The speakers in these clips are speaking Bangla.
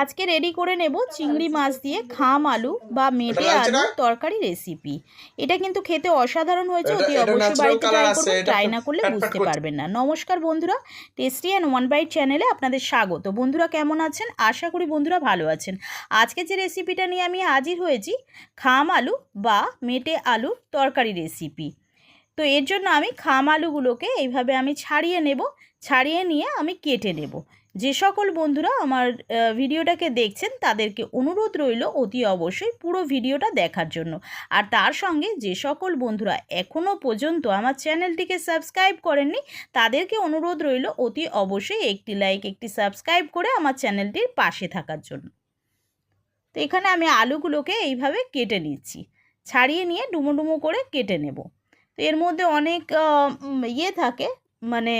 আজকে রেডি করে নেব চিংড়ি মাছ দিয়ে খাম আলু বা মেটে আলু তরকারি রেসিপি এটা কিন্তু খেতে অসাধারণ হয়েছে অতি অবশ্যই বাড়িতে ট্রাই করবেন ট্রাই না করলে বুঝতে পারবেন না। নমস্কার বন্ধুরা টেস্টি অ্যান্ড ওয়ান বাইট চ্যানেলে আপনাদের স্বাগত। বন্ধুরা কেমন আছেন? আশা করি বন্ধুরা ভালো আছেন। আজকে যে রেসিপিটা নিয়ে আমি হাজির হয়েছি খাম আলু বা মেটে আলুর তরকারি রেসিপি তো এর জন্য আমি খাম আলুগুলোকে এইভাবে আমি ছাড়িয়ে নেব ছাড়িয়ে নিয়ে আমি কেটে নেব। যে সকল বন্ধুরা আমার ভিডিওটাকে দেখছেন, তাদেরকে অনুরোধ রইল অতি অবশ্যই পুরো ভিডিওটা দেখার জন্য। আর তার সঙ্গে যে সকল বন্ধুরা এখনও পর্যন্ত আমার চ্যানেলটিকে সাবস্ক্রাইব করেননি, তাদেরকে অনুরোধ রইল অতি অবশ্যই একটি লাইক, একটি সাবস্ক্রাইব করে আমার চ্যানেলটির পাশে থাকার জন্য। তো এখানে আমি আলুগুলোকে এইভাবে কেটে নিচ্ছি। ছাড়িয়ে নিয়ে ডুমো ডুমো করে কেটে নেব। তো এর মধ্যে অনেক ইয়ে থাকে মানে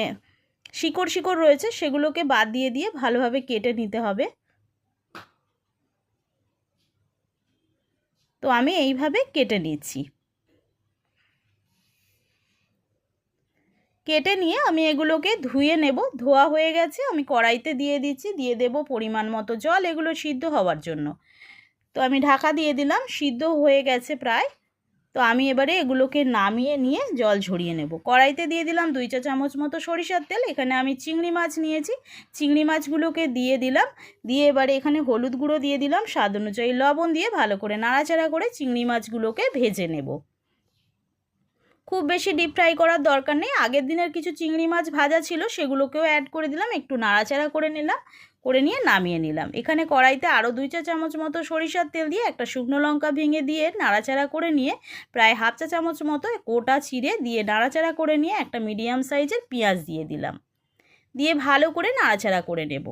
শিকড় শিকড় রয়েছে, সেগুলোকে বাদ দিয়ে দিয়ে ভালোভাবে কেটে নিতে হবে। তো আমি এইভাবে কেটে নিচ্ছি। কেটে নিয়ে আমি এগুলোকে ধুয়ে নেব। ধোয়া হয়ে গেছে, আমি কড়াইতে দিয়ে দিচ্ছি, দিয়ে দেব পরিমাণ মতো জল, এগুলো সিদ্ধ হওয়ার জন্য। তো আমি ঢাকা দিয়ে দিলাম, সিদ্ধ হয়ে গেছে প্রায় তো আমি এবারে এগুলোকে নামিয়ে নিয়ে জল ঝরিয়ে নেব। কড়াইতে দিয়ে দিলাম দুই চা চামচ মতো সরিষার তেল, এখানে আমি চিংড়ি মাছ নিয়েছি। চিংড়ি মাছগুলোকে দিয়ে দিলাম, দিয়ে এবারে এখানে হলুদ গুঁড়ো দিয়ে দিলাম, স্বাদ অনুযায়ী লবণ দিয়ে ভালো করে নাড়াচাড়া করে চিংড়ি মাছগুলোকে ভেজে নেব। খুব বেশি ডিপ ফ্রাই করার দরকার নেই, আগের দিনের কিছু চিংড়ি মাছ ভাজা ছিল সেগুলোকেও অ্যাড করে দিলাম, একটু নাড়াচাড়া করে নিলাম। করে নিয়ে নামিয়ে নিলাম। এখানে কড়াইতে আরও দুই চা চামচ মতো সরিষার তেল দিয়ে একটা শুকনো লঙ্কা ভেঙে দিয়ে নাড়াচাড়া করে নিয়ে প্রায় হাফ চা চামচ মতো গোটা ছিঁড়ে দিয়ে নাড়াচাড়া করে নিয়ে একটা মিডিয়াম সাইজের পেঁয়াজ দিয়ে দিলাম। দিয়ে ভালো করে নাড়াচাড়া করে নেব।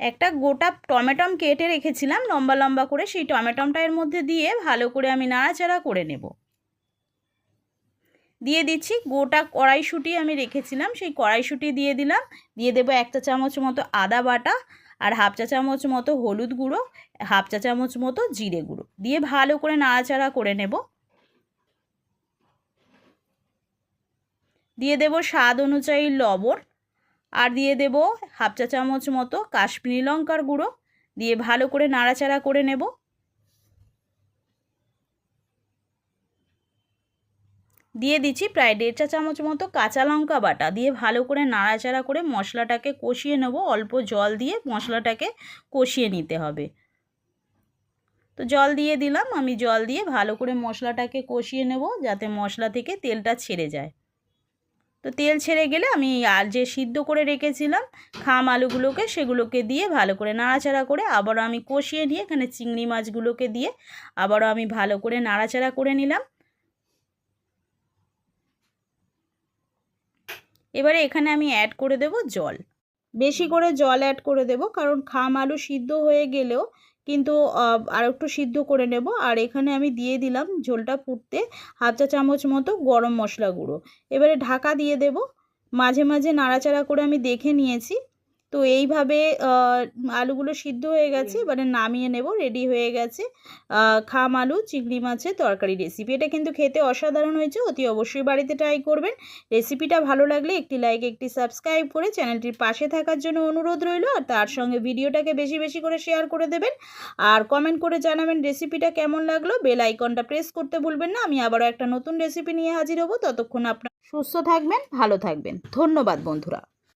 একটা গোটা টমেটম কেটে রেখেছিলাম, লম্বা লম্বা করে। সেই টমেটমটা এর মধ্যে দিয়ে ভালো করে আমি নাড়াচাড়া করে নেব। দিয়ে দিচ্ছি। গোটা কড়াইশুঁটি আমি রেখেছিলাম, সেই কড়াইশুঁটি দিয়ে দিলাম। দিয়ে দেবো একটা চামচ মতো আদা বাটা আর হাফ চা চামচ মতো হলুদ গুঁড়ো, হাফ চা চামচ মতো জিরে গুঁড়ো। দিয়ে ভালো করে নাড়াচাড়া করে নেব। দিয়ে দেব স্বাদ অনুযায়ী লবণ আর দিয়ে দেব হাফ চা চামচ মতো কাশ্মীরি লঙ্কার গুঁড়ো। দিয়ে ভালো করে নাড়াচাড়া করে নেব। দিয়ে দিচ্ছি প্রায় দেড় চা চামচ মতো কাঁচা লঙ্কা বাটা। দিয়ে ভালো করে নাড়াচাড়া করে মশলাটাকে কষিয়ে নেব। অল্প জল দিয়ে মশলাটাকে কষিয়ে নিতে হবে। তো জল দিয়ে দিলাম। আমি জল দিয়ে ভালো করে মশলাটাকে কষিয়ে নেব যাতে মশলা থেকে তেলটা ছেড়ে যায়। তো তেল ছেড়ে গেলে আমি আর যে সিদ্ধ করে রেখেছিলাম, খাম আলুগুলোকে সেগুলোকে দিয়ে ভালো করে নাড়াচাড়া করে আবারও আমি কষিয়ে নিয়ে এখানে চিংড়ি মাছগুলোকে দিয়ে আবারও আমি ভালো করে নাড়াচাড়া করে নিলাম। এবারে এখানে আমি অ্যাড করে দেব জল। বেশি করে জল অ্যাড করে দেব, কারণ খাম আলু সিদ্ধ হয়ে গেলেও কিন্তু আর একটু সিদ্ধ করে নেব। আর এখানে আমি দিয়ে দিলাম ঝোলটা ফুটতে হাফ চা চামচ মতো গরম মশলা গুঁড়ো। এবারে ঢাকা দিয়ে দেব। মাঝে মাঝে নাড়াচাড়া করে আমি দেখে নিয়েছি। তো এইভাবে আলুগুলো সিদ্ধ হয়ে গেছে এবারে নামিয়ে নেব রেডি হয়ে গেছে। খাম আলু চিংড়ি মাছের তরকারি রেসিপি এটা কিন্তু খেতে অসাধারণ হয়েছে অতি অবশ্যই বাড়িতে ট্রাই করবেন। রেসিপিটা ভালো লাগলে একটি লাইক একটি সাবস্ক্রাইব করে চ্যানেলটির পাশে থাকার জন্য অনুরোধ রইল আর তার সঙ্গে ভিডিওটাকে বেশি বেশি করে শেয়ার করে দেবেন। আর কমেন্ট করে জানাবেন রেসিপিটা কেমন লাগল? বেল আইকনটা প্রেস করতে ভুলবেন না আমি আবারও একটা নতুন রেসিপি নিয়ে হাজির হব। ততক্ষণ আপনার সুস্থ থাকবেন ভালো থাকবেন। ধন্যবাদ বন্ধুরা।